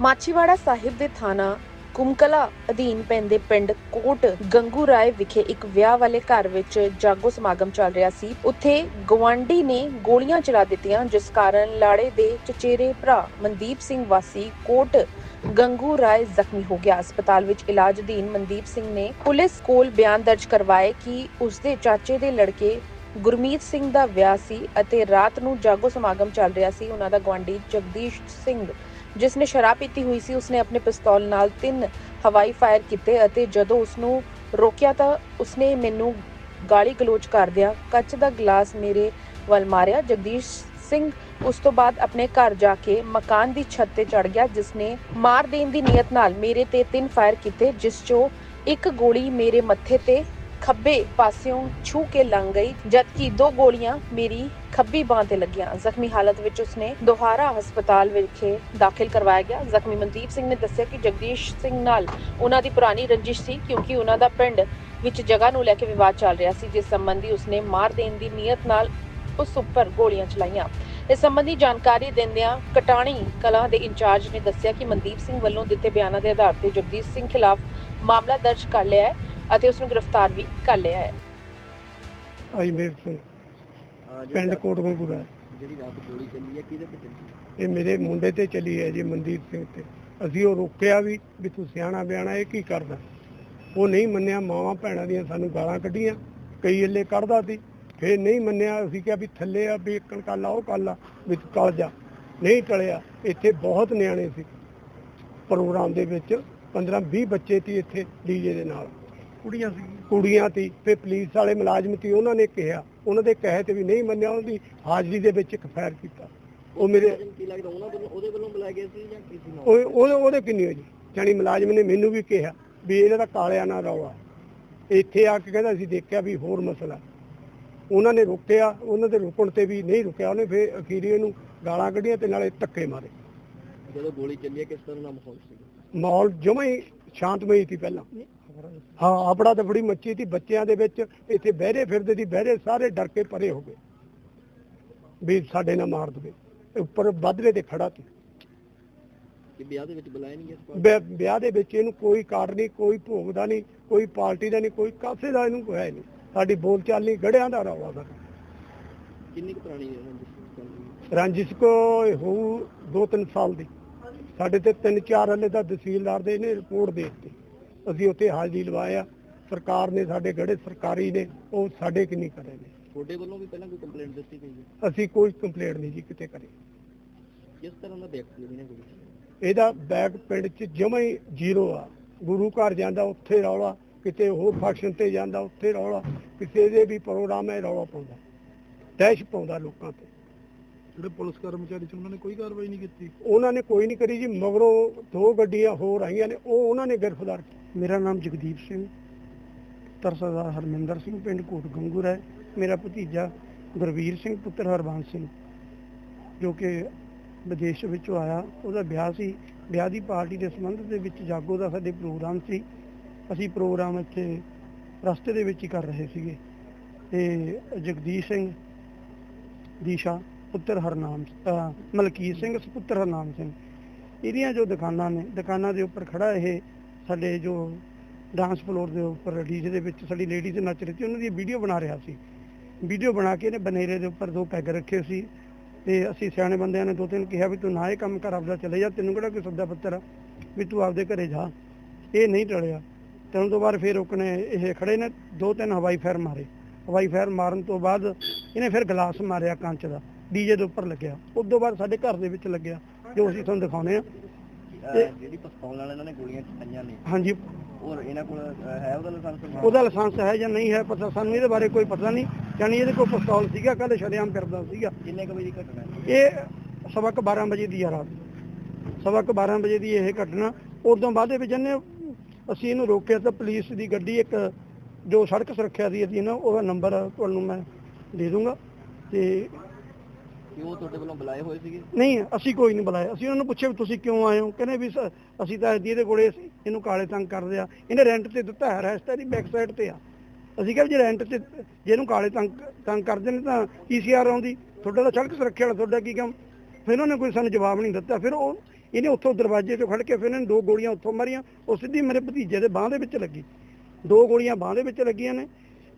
ਮਾਛੀਵਾੜਾ ਸਾਹਿਬ ਦੇ ਥਾਣਾ ਕੁਮਕਲਾ ਅਧੀਨ ਪੈਂਦੇ ਪਿੰਡ ਕੋਟ ਗੰਗੂ ਰਾਏ ਵਿਖੇ ਇੱਕ ਵਿਆਹ ਵਾਲੇ ਘਰ ਵਿੱਚ ਜਾਗੋ ਸਮਾਗਮ ਚੱਲ ਰਿਹਾ ਸੀ। ਉੱਥੇ ਗਵਾਂਡੀ ਨੇ ਗੋਲੀਆਂ ਚਲਾ ਦਿੱਤੀਆਂ, ਜਿਸ ਕਾਰਨ ਲਾੜੇ ਦੇ ਚਚੇਰੇ ਭਰਾ ਮਨਦੀਪ ਸਿੰਘ ਵਾਸੀ ਕੋਟ ਗੰਗੂ ਰਾਏ ਜ਼ਖਮੀ ਹੋ ਗਿਆ। ਹਸਪਤਾਲ ਵਿੱਚ ਇਲਾਜ ਅਧੀਨ ਮਨਦੀਪ ਸਿੰਘ ਨੇ ਪੁਲਿਸ ਕੋਲ ਬਿਆਨ ਦਰਜ ਕਰਵਾਏ ਕਿ ਉਸਦੇ ਚਾਚੇ ਦੇ ਲੜਕੇ ਗੁਰਮੀਤ ਸਿੰਘ ਦਾ ਵਿਆਹ ਸੀ ਅਤੇ ਰਾਤ ਨੂੰ ਜਾਗੋ ਸਮਾਗਮ ਚੱਲ ਰਿਹਾ ਸੀ। ਉਹਨਾਂ ਦਾ ਗਵਾਂਡੀ ਜਗਦੀਸ਼ ਸਿੰਘ ਜਿਸ ਨੇ ਸ਼ਰਾਬ ਪੀਤੀ ਹੋਈ ਸੀ, ਉਸਨੇ ਆਪਣੇ ਪਿਸਤੌਲ ਨਾਲ ਤਿੰਨ ਹਵਾਈ ਫਾਇਰ ਕੀਤੇ ਅਤੇ ਜਦੋਂ ਉਸਨੂੰ ਰੋਕਿਆ ਤਾਂ ਉਸਨੇ ਮੈਨੂੰ ਗਾਲੀ ਗਲੋਚ ਕਰਦਿਆਂ ਕੱਚ ਦਾ ਗਲਾਸ ਮੇਰੇ ਵੱਲ ਮਾਰਿਆ। ਜਗਦੀਸ਼ ਸਿੰਘ ਉਸ ਤੋਂ ਬਾਅਦ ਆਪਣੇ ਘਰ ਜਾ ਕੇ ਮਕਾਨ ਦੀ ਛੱਤ ਤੇ ਚੜ ਗਿਆ ਜਿਸ ਨੇ ਮਾਰ ਦੇਣ ਦੀ ਨੀਅਤ ਨਾਲ ਮੇਰੇ ਤੇ ਤਿੰਨ ਫਾਇਰ ਕੀਤੇ, ਜਿਸ ਚੋਂ ਇੱਕ ਗੋਲੀ ਮੇਰੇ ਮੱਥੇ ਤੇ ਖੱਬੇ ਪਾਸਿਓਂ ਛੂ ਕੇ ਲੰਘ ਗਈ, ਜਦਕਿ ਦੋ ਗੋਲੀਆਂ ਮੇਰੀ ਖੱਬੀ ਬਾਹ ਤੇ ਲੱਗੀਆਂ। ਜ਼ਖਮੀ ਹਾਲਤ ਵਿੱਚ ਉਸਨੇ ਦੋਹਾਰਾ ਹਸਪਤਾਲ ਵਿਖੇ ਦਾਖਲ ਕਰਵਾਇਆ ਗਿਆ। ਜ਼ਖਮੀ ਮਨਦੀਪ ਸਿੰਘ ਨੇ ਦੱਸਿਆ ਕਿ ਜਗਦੀਸ਼ ਸਿੰਘ ਨਾਲ ਉਹਨਾਂ ਦੀ ਪੁਰਾਣੀ ਰੰਜਿਸ਼ ਸੀ, ਕਿਉਂਕਿ ਉਹਨਾਂ ਦਾ ਪਿੰਡ ਵਿੱਚ ਜਗ੍ਹਾ ਨੂੰ ਲੈ ਕੇ ਵਿਵਾਦ ਚੱਲ ਰਿਹਾ ਸੀ, ਜਿਸ ਸੰਬੰਧੀ ਉਸਨੇ ਮਾਰ ਦੇਣ ਦੀ ਨੀਅਤ ਨਾਲ ਉਸ ਉੱਪਰ ਗੋਲੀਆਂ ਚਲਾਈਆਂ। ਇਸ ਸੰਬੰਧੀ ਜਾਣਕਾਰੀ ਦਿੰਦਿਆਂ ਕਟਾਣੀ ਕਲਾ ਦੇ ਇੰਚਾਰਜ ਨੇ ਦੱਸਿਆ ਕਿ ਮਨਦੀਪ ਸਿੰਘ ਵੱਲੋਂ ਦਿੱਤੇ ਬਿਆਨਾਂ ਦੇ ਆਧਾਰ ਤੇ ਜਗਦੀਸ਼ ਸਿੰਘ ਖਿਲਾਫ ਮਾਮਲਾ ਦਰਜ ਕਰ ਲਿਆ ਹੈ। ਅਤੇ ਉਸ ਨੂੰ ਗ੍ਰਿਫਤਾਰ ਵੀ ਕਰ ਲਿਆ ਹੈ। ਅਜਮੇਰ ਸਿੰਘ ਪਿੰਡ ਕੋਟਗੰਪੁਰਾ ਜਿਹੜੀ ਰਾਤ ਗੋਲੀ ਚੱਲੀ ਹੈ ਕਿਹਦੇ ਤੇ ਚੱਲੀ ਇਹ ਮੇਰੇ ਮੁੰਡੇ ਤੇ ਚੱਲੀ ਹੈ ਜੀ ਮਨਦੀਪ ਸਿੰਘ ਤੇ। ਅਸੀਂ ਉਹ ਰੋਕਿਆ ਵੀ ਵੀ ਤੂੰ ਸਿਆਣਾ ਬਿਆਣਾ ਇਹ ਕੀ ਕਰਦਾ? ਉਹ ਨਹੀਂ ਮੰਨਿਆ ਮਾਵਾਂ ਭੈਣਾਂ ਦੀਆਂ ਸਾਨੂੰ ਗਾਲਾਂ ਕੱਢੀਆਂ ਕਈ ਇੱਲੇ ਕੱਢਦਾ ਸੀ। ਫੇਰ ਨਹੀਂ ਮੰਨਿਆ ਅਸੀਂ ਕਿਹਾ ਵੀ ਥੱਲੇ ਆ ਵੀ ਇੱਕਣ ਕੱਲ ਉਹ ਕੱਲ ਆ ਵੀ ਤੂੰ ਟਲ ਜਾ। ਨਹੀਂ ਟਲਿਆ ਇੱਥੇ ਬਹੁਤ ਨਿਆਣੇ ਸੀ। ਪ੍ਰੋਗਰਾਮ ਦੇ ਵਿੱਚ 15 20 ਬੱਚੇ ਸੀ ਇੱਥੇ ਡੀਜੇ ਦੇ ਨਾਲ। ਕੁੜੀਆਂ ਸੀ ਕੁੜੀਆਂ ਸੀ ਤੇ ਪੁਲਿਸ ਵਾਲੇ ਮੁਲਾਜ਼ਮ ਸੀ ਉਹਨਾਂ ਨੇ ਕਿਹਾ ਉਹਨਾਂ ਦੇ ਕਹੇ ਤੇ ਵੀ ਨਹੀਂ ਮੰਨਿਆ ਉਹਦੀ ਹਾਜ਼ਰੀ ਦੇ ਵਿੱਚ ਇੱਕ ਫਾਇਰ ਕੀਤਾ। ਉਹ ਮੇਰੇ ਕੀ ਲੱਗਦਾ ਉਹਨਾਂ ਵੱਲੋਂ ਉਹਦੇ ਵੱਲੋਂ ਬੁਲਾਇਆ ਗਿਆ ਸੀ ਜਾਂ ਕਿਸੇ ਨਾਲ? ਉਹ ਉਹਦੇ ਉਹਦੇ ਕਿੰਨੀ ਹੋਈ ਜਾਨੀ ਮੁਲਾਜ਼ਮ ਨੇ ਮੈਨੂੰ ਵੀ ਕਿਹਾ ਵੀ ਇਹਦਾ ਤਾਂ ਕਾਲਿਆ ਨਾ ਰੌਲਾ। ਇੱਥੇ ਆ ਕੇ ਕਹਿੰਦਾ ਅਸੀਂ ਦੇਖਿਆ ਵੀ ਹੋਰ ਮਸਲਾ। ਉਹਨਾਂ ਨੇ ਰੁਕਿਆ ਉਹਨਾਂ ਦੇ ਰੁਕਣ ਤੇ ਵੀ ਨਹੀਂ ਰੁਕਿਆ ਉਹਨੇ ਫਿਰ ਅਖੀਰੀ ਇਹਨੂੰ ਗਾਲਾਂ ਕੱਢੀਆਂ ਤੇ ਨਾਲੇ ਧੱਕੇ ਮਾਰੇ। ਜਦੋਂ ਗੋਲੀ ਚੱਲੀ ਕਿਸ ਤਰ੍ਹਾਂ ਦਾ ਮਾਹੌਲ ਸੀ ਮਾਹੌਲ ਜਮਾਂ ਹੀ ਸ਼ਾਂਤਮਈ ਸੀ ਪਹਿਲਾਂ। ਹਾਂ ਆਪੜਾ ਤਾਂ ਬੜੀ ਮੱਚੀ ਸੀ ਬੱਚਿਆਂ ਦੇ ਵਿੱਚ ਇੱਥੇ ਬਹਿਰੇ ਫਿਰਦੇ ਸੀ ਬਹਿਰੇ ਸਾਰੇ ਡਰ ਕੇ ਪਰੇ ਹੋ ਗਏ। ਵੀ ਸਾਡੇ ਨਾਲ ਮਾਰ ਦਵੇ। ਉੱਪਰ ਵਾਧਰੇ ਤੇ ਖੜਾ ਸੀ। ਕਿ ਵਿਆਹ ਦੇ ਵਿੱਚ ਬੁਲਾਇਆ ਨਹੀਂ ਗਿਆ ਸੀ? ਵਿਆਹ ਵਿਆਹ ਦੇ ਵਿੱਚ ਇਹਨੂੰ ਕੋਈ ਕਾਰਡ ਨਹੀਂ ਕੋਈ ਭੋਗ ਦਾ ਨਹੀਂ ਕੋਈ ਪਾਰਟੀ ਦਾ ਨਹੀਂ ਕੋਈ ਕਾਸੇ ਦਾ ਇਹਨੂੰ ਕੋਈ ਹੈ ਨਹੀਂ। ਸਾਡੀ ਬੋਲ ਚਾਲ ਨਹੀਂ ਗੜਿਆਂ ਦਾ ਰੌਲਾ ਦਾ ਕਿੰਨੀ ਕੁ ਪੁਰਾਣੀ ਹੈ ਰੰਜਿਸ਼ ਹੈ? ਕੋ ਹੋਊ ਦੋ ਤਿੰਨ ਸਾਲ ਦੀ। ਸਾਡੇ ਤੇ ਤਿੰਨ ਚਾਰ ਹਲੇ ਦਾ ਤਹਿਸੀਲਦਾਰ ਦੇ ਨੇ ਰਿਪੋਰਟ ਦੇ ਦਿੱਤੀ। ਅਸੀਂ ਉੱਥੇ ਹਾਜ਼ਰੀ ਲਵਾਇਆ ਸਰਕਾਰ ਨੇ ਸਾਡੇ ਗੜੇ ਸਰਕਾਰੀ ਨੇ ਉਹ ਸਾਡੇ ਕਿ ਨਹੀਂ ਕਰੇ ਨੇ। ਤੁਹਾਡੇ ਵੱਲੋਂ ਵੀ ਪਹਿਲਾਂ ਕੋਈ ਕੰਪਲੇਂਟ ਦਿੱਤੀ ਗਈ ਹੈ? ਅਸੀਂ ਕੋਈ ਕੰਪਲੇਂਟ ਨਹੀਂ ਜੀ ਕਿਤੇ ਕਰੀ। ਕਿਸ ਤਰ੍ਹਾਂ ਦਾ ਵਿਅਕਤੀ ਚੱਲੀ ਇਹਦਾ ਬੈਗ ਪਿੰਡ 'ਚ ਜਮਾਂ ਹੀ ਜ਼ੀਰੋ ਆ। ਗੁਰੂ ਘਰ ਜਾਂਦਾ ਉੱਥੇ ਰੌਲਾ। ਕਿਤੇ ਹੋਰ ਫੰਕਸ਼ਨ ਤੇ ਜਾਂਦਾ ਉੱਥੇ ਰੌਲਾ। ਕਿਸੇ ਦੇ ਵੀ ਪ੍ਰੋਗਰਾਮ ਹੈ ਰੌਲਾ ਪਾਉਂਦਾ। ਦਹਿਸ਼ ਪਾਉਂਦਾ ਲੋਕਾਂ ਤੇ। ਜਿਹੜੇ ਪੁਲਿਸ ਕਰਮਚਾਰੀ ਸੀ, ਉਹਨਾਂ ਨੇ ਕੋਈ ਕਾਰਵਾਈ ਨਹੀਂ ਕੀਤੀ। ਉਹਨਾਂ ਨੇ ਕੋਈ ਨਹੀਂ ਕਰੀ ਜੀ, ਮਗਰੋਂ ਦੋ ਗੱਡੀਆਂ ਹੋਰ ਆਈਆਂ ਨੇ, ਉਹ ਉਹਨਾਂ ਨੇ ਗ੍ਰਿਫਤਾਰ ਮੇਰਾ ਨਾਮ ਜਗਦੀਪ ਸਿੰਘ, ਤਰਸਦਾਰ ਹਰਮਿੰਦਰ ਸਿੰਘ, ਪਿੰਡ ਕੋਟ ਗੰਗੂਰ ਹੈ। ਮੇਰਾ ਭਤੀਜਾ ਗੁਰਵੀਰ ਸਿੰਘ, ਪੁੱਤਰ ਹਰਬੰਸ ਸਿੰਘ, ਜੋ ਕਿ ਵਿਦੇਸ਼ ਵਿੱਚੋਂ ਆਇਆ। ਉਹਦਾ ਵਿਆਹ ਸੀ, ਵਿਆਹ ਦੀ ਪਾਰਟੀ ਦੇ ਸੰਬੰਧ ਦੇ ਵਿੱਚ ਜਾਗੋ ਦਾ ਸਾਡੇ ਪ੍ਰੋਗਰਾਮ ਸੀ। ਅਸੀਂ ਪ੍ਰੋਗਰਾਮ ਇੱਥੇ ਰਸਤੇ ਦੇ ਵਿੱਚ ਹੀ ਕਰ ਰਹੇ ਸੀਗੇ। ਤੇ ਜਗਦੀਸ਼ ਸਿੰਘ ਦੀਸ਼ਾ ਪੁੱਤਰ ਹਰਨਾਮ ਮਲਕੀਤ ਸਿੰਘ, ਸੁਪੁੱਤਰ ਹਰਨਾਮ ਸਿੰਘ। ਇਹਦੀਆਂ ਜੋ ਦੁਕਾਨਾਂ ਨੇ, ਦੁਕਾਨਾਂ ਦੇ ਉੱਪਰ ਖੜਾ ਇਹ ਸਾਡੇ ਜੋ ਡਾਂਸ ਫਲੋਰ ਦੇ ਉੱਪਰ, ਡੀਜੇ ਦੇ ਵਿੱਚ ਸਾਡੀ ਲੇਡੀਜ਼ ਨੱਚ ਰਹੀ ਸੀ, ਉਹਨਾਂ ਦੀ ਵੀਡੀਓ ਬਣਾ ਰਿਹਾ ਸੀ। ਵੀਡੀਓ ਬਣਾ ਕੇ ਇਹਨੇ ਬਨੇਰੇ ਦੇ ਉੱਪਰ ਦੋ ਪੈਗ ਰੱਖੇ ਸੀ ਤੇ ਅਸੀਂ ਸਿਆਣੇ ਬੰਦਿਆਂ ਨੇ ਦੋ ਤਿੰਨ ਕਿਹਾ ਵੀ ਤੂੰ ਨਾ ਇਹ ਕੰਮ ਕਰ, ਆਪਦਾ ਚਲੇ ਜਾ, ਤੈਨੂੰ ਕਿਹੜਾ ਕੋਈ ਸੱਦਾ ਪੱਤਰ ਆ? ਵੀ ਤੂੰ ਆਪਦੇ ਘਰੇ ਜਾ। ਇਹ ਨਹੀਂ ਟਲਿਆ। ਤੇ ਉਸ ਤੋਂ ਬਾਅਦ ਫਿਰ ਉਹਨੇ ਇਹ ਖੜੇ ਨੇ, ਦੋ ਤਿੰਨ ਹਵਾਈ ਫਾਇਰ ਮਾਰੇ। ਹਵਾਈ ਫਾਇਰ ਮਾਰਨ ਤੋਂ ਬਾਅਦ ਇਹਨੇ ਫਿਰ ਗਲਾਸ ਮਾਰਿਆ ਕੰਚ ਦਾ। ਡੀਜੇ ਦੇ ਉੱਪਰ ਲੱਗਿਆ। ਉਸ ਤੋਂ ਬਾਅਦ ਸਾਡੇ ਘਰ ਦੇ ਵਿੱਚ ਲੱਗਿਆ ਜੋ ਅਸੀਂ ਤੁਹਾਨੂੰ ਦਿਖਾਉਨੇ ਆ। ਜਿਹੜੀ ਪਿਸਤੌਲ ਨਾਲ ਇਹਨਾਂ ਨੇ ਗੋਲੀਆਂ ਚਲਾਈਆਂ ਨੇ। ਹਾਂਜੀ। ਔਰ ਇਹਨਾਂ ਕੋਲ ਹੈ ਉਹਦਾ ਲਾਇਸੈਂਸ ਉਹਦਾ ਲਾਇਸੈਂਸ ਹੈ ਜਾਂ ਨਹੀਂ ਹੈ ਪਤਾ ਸਾਨੂੰ ਇਹਦੇ ਬਾਰੇ ਕੋਈ ਪਤਾ ਨਹੀਂ। ਯਾਨੀ ਇਹਦੇ ਕੋਲ ਪਿਸਤੌਲ ਸੀਗਾ ਕੱਲ ਸ਼ਰੇਆਮ ਫਿਰਦਾ ਸੀਗਾ। ਕਿੰਨੇ ਵਜੇ ਦੀ ਘਟਨਾ ਇਹ ਸਵਾ ਕੁ 12 ਵਜੇ ਦੀ ਆ ਰਾਤ। ਸਵਾ ਕੁ 12 ਵਜੇ ਦੀ ਇਹ ਘਟਨਾ। ਉਦੋਂ ਬਾਅਦ ਦੇ ਵਿੱਚ ਇਹਨੇ ਅਸੀਂ ਇਹਨੂੰ ਰੋਕਿਆ ਤਾਂ ਪੁਲਿਸ ਦੀ ਗੱਡੀ ਇੱਕ ਜੋ ਸੜਕ ਸੁਰੱਖਿਆ ਦੀ ਅਸੀਂ ਨਾ ਉਹਦਾ ਨੰਬਰ ਤੁਹਾਨੂੰ ਮੈਂ ਦੇ ਦੂੰਗਾ। ਤੇ ਕਿ ਉਹ ਤੁਹਾਡੇ ਵੱਲੋਂ ਬੁਲਾਏ ਹੋਏ ਸੀਗੇ? ਨਹੀਂ, ਅਸੀਂ ਕੋਈ ਨਹੀਂ ਬੁਲਾਇਆ। ਅਸੀਂ ਉਹਨਾਂ ਨੂੰ ਪੁੱਛਿਆ ਵੀ ਤੁਸੀਂ ਕਿਉਂ ਆਏ ਹੋ? ਕਹਿੰਦੇ ਵੀ ਸ- ਅਸੀਂ ਤਾਂ ਇਹਦੀ ਇਹਦੇ ਕੋਲੇ ਸੀ, ਇਹਨੂੰ ਕਾਲੇ ਤੰਗ ਕਰਦੇ ਆ। ਇਹਨੇ ਰੈਂਟ ਤੇ ਦਿੱਤਾ ਹੈ ਰੈਸਟ ਇਹਦੀ ਬੈਕ ਸਾਈਡ ਤੇ ਆ। ਅਸੀਂ ਕਿਹਾ ਵੀ ਜੇ ਰੈਂਟ ਤੇ, ਜੇ ਇਹਨੂੰ ਕਾਲੇ ਤੰਗ ਤੰਗ ਕਰਦੇ ਨੇ ਤਾਂ ਪੀਸੀਆਰ ਆਉਂਦੀ। ਤੁਹਾਡਾ ਤਾਂ ਸੜਕ ਸੁਰੱਖਿਆ ਵਾਲਾ ਤੁਹਾਡਾ ਕੀ ਕੰਮ? ਫਿਰ ਉਹਨਾਂ ਨੇ ਕੋਈ ਸਾਨੂੰ ਜਵਾਬ ਨਹੀਂ ਦਿੱਤਾ। ਫਿਰ ਉਹ, ਇਹਨੇ ਉੱਥੋਂ ਦਰਵਾਜ਼ੇ 'ਚੋਂ ਖੜ ਕੇ ਫਿਰ ਇਹਨੇ ਦੋ ਗੋਲੀਆਂ ਉੱਥੋਂ ਮਾਰੀਆਂ। ਉਹ ਸਿੱਧੀ ਮੇਰੇ ਭਤੀਜੇ ਦੇ ਬਾਹ ਦੇ ਵਿੱਚ ਲੱਗੀ। ਦੋ ਗੋਲੀਆਂ ਬਾਹ ਦੇ ਵਿੱਚ ਲੱਗੀਆਂ ਨੇ।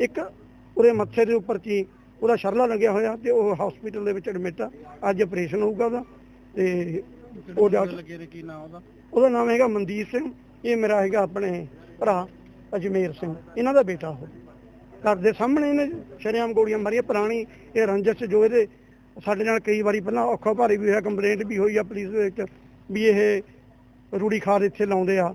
ਇੱਕ ਉਹਦੇ ਮੱਥੇ ਦੇ ਉੱਪਰ ਚੀ ਉਹਦਾ ਸ਼ਰਲਾ ਲੱਗਿਆ ਹੋਇਆ ਤੇ ਉਹ ਹਸਪੀਟਲ ਦੇ ਵਿੱਚ ਐਡਮਿਟ ਆ। ਅੱਜ ਆਪਰੇਸ਼ਨ ਹੋਊਗਾ ਉਹਦਾ ਤੇ ਉਹ ਡਾਕਟਰ ਲੱਗੇ ਨੇ ਕੀ ਨਾਮ ਉਹਦਾ? ਉਹਦਾ ਨਾਮ ਹੈਗਾ ਮਨਦੀਪ ਸਿੰਘ ਇਹ ਮੇਰਾ ਹੈਗਾ ਆਪਣੇ ਭਰਾ ਅਜਮੇਰ ਸਿੰਘ ਇਹਨਾਂ ਦਾ ਬੇਟਾ ਉਹ। ਘਰ ਦੇ ਸਾਹਮਣੇ ਇਹਨੇ ਸ਼ਰੇਆਮ ਗੋਲੀਆਂ ਮਾਰੀਆਂ ਪੁਰਾਣੀ ਇਹ ਰੰਜਸ ਜੋ ਇਹਦੇ ਸਾਡੇ ਨਾਲ ਕਈ ਵਾਰੀ ਪਹਿਲਾਂ ਔਖਾ ਭਾਰੀ ਵੀ ਹੋਇਆ ਕੰਪਲੇਂਟ ਵੀ ਹੋਈ ਆ ਪੁਲਿਸ ਦੇ ਵਿੱਚ ਵੀ ਇਹ ਰੂੜੀ ਖਾਦ ਇੱਥੇ ਲਾਉਂਦੇ ਆ।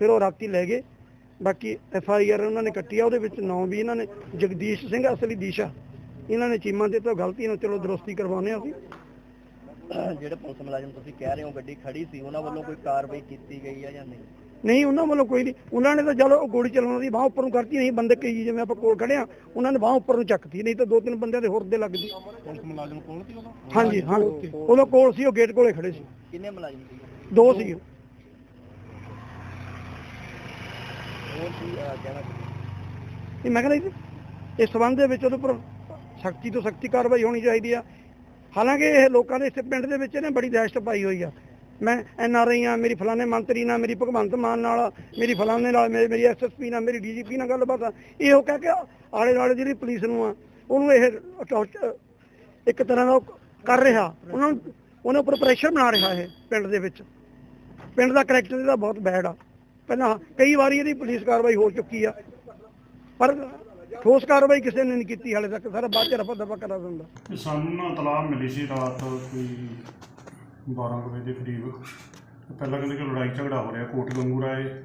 ਫਿਰ ਉਹ ਰਾਤੀ ਲੈ ਗਏ। ਬਾਕੀ ਐਫ ਆਈ ਆਰ ਉਹਨਾਂ ਨੇ ਕੱਟੀ ਆ ਉਹਦੇ ਵਿੱਚ ਨਾਂ ਵੀ ਇਹਨਾਂ ਨੇ ਜਗਦੀਸ਼ ਸਿੰਘ ਅਸਲੀ ਦੀਸ਼ਾ। ਇਹਨਾਂ ਨੇ ਚੀਮਾ ਦੇ ਤੋਂ ਗਲਤੀ ਨਾਲ ਚਲੋ ਦਰੁਸਤੀ ਕਰਵਾਉਂਦੇ ਆ ਅਸੀਂ। ਜਿਹੜੇ ਪੁਲਿਸ ਮੁਲਾਜ਼ਮ ਤੁਸੀਂ ਕਹਿ ਰਹੇ ਹੋ ਗੱਡੀ ਖੜੀ ਸੀ ਉਹਨਾਂ ਵੱਲੋਂ ਕੋਈ ਕਾਰਵਾਈ ਕੀਤੀ ਗਈ ਹੈ ਜਾਂ ਨਹੀਂ? ਨਹੀਂ ਉਹਨਾਂ ਵੱਲੋਂ ਕੋਈ ਨਹੀਂ। ਉਹਨਾਂ ਨੇ ਤਾਂ ਚਲੋ ਉਹ ਗੋਲੀ ਚਲਾਉਣ ਦੀ ਬਾਹ ਉੱਪਰ ਨੂੰ ਕਰਤੀ ਨਹੀਂ ਬੰਦੇ ਕਈ ਜਿਵੇਂ ਆਪਾਂ ਕੋਲ ਖੜੇ ਆ ਉਹਨਾਂ ਨੇ ਬਾਹ ਉੱਪਰ ਨੂੰ ਚੱਕਤੀ ਨਹੀਂ ਤਾਂ ਦੋ ਤਿੰਨ ਬੰਦਿਆਂ ਦੇ ਹੋਰ ਦੇ ਲੱਗਦੀ ਪੁਲਿਸ ਮੁਲਾਜ਼ਮ ਕੋਲ ਸੀ ਉਹਦਾ ਹਾਂਜੀ ਹਾਂ ਉਹਦੇ ਕੋਲ ਸੀ ਉਹ ਗੇਟ ਕੋਲੇ ਖੜੇ ਸੀ। ਕਿੰਨੇ ਮੁਲਾਜ਼ਮ ਸੀ? ਦੋ ਸੀ ਹੋਰ ਕੀ ਅਹ, ਕਹਿਣਾ ਇਹ ਮੈਂ ਕਹਿੰਦਾ ਜੀ, ਇਸ ਸੰਬੰਧ ਦੇ ਵਿੱਚ ਉਹਦੇ ਉੱਪਰ ਸਖਤੀ ਤੋਂ ਸਖਤੀ ਕਾਰਵਾਈ ਹੋਣੀ ਚਾਹੀਦੀ ਆ। ਹਾਲਾਂਕਿ ਇਹ ਲੋਕਾਂ ਦੇ ਇਸ ਪਿੰਡ ਦੇ ਵਿੱਚ ਇਹਨੇ ਬੜੀ ਦਹਿਸ਼ਤ ਪਾਈ ਹੋਈ ਆ। ਮੈਂ ਐਨ ਆਰ ਆਈ ਆ ਮੇਰੀ ਫਲਾਣੇ ਮੰਤਰੀ ਨਾਲ ਮੇਰੀ ਭਗਵੰਤ ਮਾਨ ਨਾਲ ਮੇਰੀ ਫਲਾਣੇ ਨਾਲ ਮੇਰੀ ਮੇਰੀ ਐਸਐਸਪੀ ਨਾਲ ਮੇਰੀ ਡੀਜੀਪੀ ਨਾਲ ਗੱਲਬਾਤ ਆ। ਇਹ ਉਹ ਕਹਿ ਕੇ ਆਲੇ ਦੁਆਲੇ ਜਿਹੜੀ ਪੁਲਿਸ ਨੂੰ ਆ ਉਹਨੂੰ ਇਹ torture- ਇੱਕ ਤਰ੍ਹਾਂ ਦਾ ਉਹ ਕਰ ਰਿਹਾ। ਉਹਨਾਂ ਨੂੰ ਉਹਨਾਂ ਉੱਪਰ ਪ੍ਰੈਸ਼ਰ ਬਣਾ ਰਿਹਾ ਇਹ ਪਿੰਡ ਦੇ ਵਿੱਚ। ਪਿੰਡ ਦਾ ਕਰੈਕਟਰ ਇਹਦਾ ਬਹੁਤ ਬੈਡ ਆ। ਪਹਿਲਾਂ ਕਈ ਵਾਰੀ ਇਹਦੀ ਪੁਲਿਸ ਕਾਰਵਾਈ ਹੋ ਚੁੱਕੀ ਆ। ਪਰ ਠੋਸ ਕਾਰਵਾਈ ਕਿਸੇ ਨੇ ਨਹੀਂ ਕੀਤੀ ਹਾਲੇ ਤੱਕ, ਸਾਰਾ ਬਾਅਦ ਚ ਰਫਾ ਦਫਾ ਕਰਾ ਦਿੰਦਾ। ਤੇ ਸਾਨੂੰ ਨਾ ਤਲਾਹ ਮਿਲੀ ਸੀ ਰਾਤ ਕੋਈ 12 ਵਜੇ ਦੇ ਕਰੀਬ। ਪਹਿਲਾਂ ਕਹਿੰਦੇ ਕਿ ਲੜਾਈ ਝਗੜਾ ਹੋ ਰਿਹਾ, ਕੋਟ ਗੰਗੂ ਰਾਏ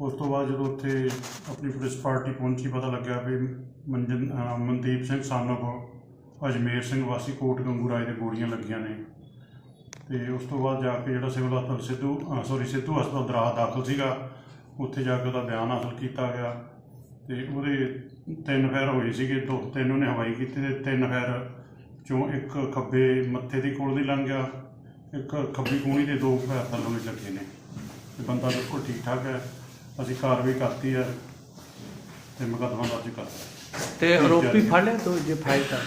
ਉਸ ਤੋਂ ਬਾਅਦ ਜਦੋਂ ਉੱਥੇ ਆਪਣੀ ਪੁਲਿਸ ਪਾਰਟੀ ਪਹੁੰਚੀ, ਪਤਾ ਲੱਗਿਆ ਵੀ ਮਨਜਨ ਅਹ ਮਨਦੀਪ ਸਿੰਘ ਸਾਨੋ ਅਜਮੇਰ ਸਿੰਘ ਵਾਸੀ ਕੋਟ ਗੰਗੂ ਰਾਏ ਦੇ ਗੋਲੀਆਂ ਲੱਗੀਆਂ ਨੇ। ਤੇ ਉਸ ਤੋਂ ਬਾਅਦ ਜਾ ਕੇ ਜਿਹੜਾ ਸਿਵਲ ਹਸਪਤਾਲ ਸਿੱਧੂ ਸੌਰੀ ਸਿੱਧੂ ਹਸਪਤਾਲ ਦਰਾਹਾ ਦਾਖਲ ਸੀਗਾ। ਉੱਥੇ ਜਾ ਕੇ ਉਹਦਾ ਬਿਆਨ ਹਾਸਲ ਕੀਤਾ ਗਿਆ ਤੇ ਉਹਦੇ ਤਿੰਨ ਫੈਰ ਹੋਏ ਸੀਗੇ ਦੋ ਤਿੰਨ ਉਹਨੇ ਹਵਾਈ ਕੀਤੀ ਤੇ ਤਿੰਨ ਫੈਰ ਚੋਂ ਇੱਕ ਖੱਬੇ ਮੱਥੇ ਦੀ ਕੋਲ ਦੀ ਲੰਘ ਗਿਆ ਇੱਕ ਖੱਬੀ ਕੂਣੀ ਦੇ ਦੋ ਫੈਰ ਥੱਲੋਂ ਵੀ ਲੱਗੇ ਨੇ ਤੇ ਬੰਦਾ ਬਿਲਕੁਲ ਠੀਕ ਠਾਕ ਹੈ ਅਸੀਂ ਕਾਰਵਾਈ ਕਰਤੀ ਹੈ ਤੇ ਮੁਕੱਦਮਾ ਦਰਜ ਕਰਤਾ ਤੇ ਆਰੋਪੀ ਫੜ ਲਿਆ ਤੋ ਜੇ ਫਾਇਲ ਕਰ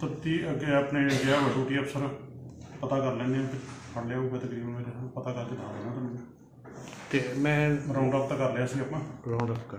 ਤੱਤੀ ਅੱਗੇ ਆਪਣੇ ਗਿਆ ਵਾ ਡਿਊਟੀ ਅਫਸਰ ਪਤਾ ਕਰ ਲੈਂਦੇ ਹਾਂ ਫੜ ਲਿਆ ਹੋਊਗਾ ਤਕਰੀਬਨ ਪਤਾ ਕਰਕੇ ਦੱਸ ਦੇਣਾ ਤੁਹਾਨੂੰ। ਤੇ ਮੈਂ ਰਾਉਂਡ ਅਪ ਤਾਂ ਕਰ ਲਿਆ ਸੀ ਆਪਾਂ। ਰਾਉਂਡ ਅਪ ਕਰ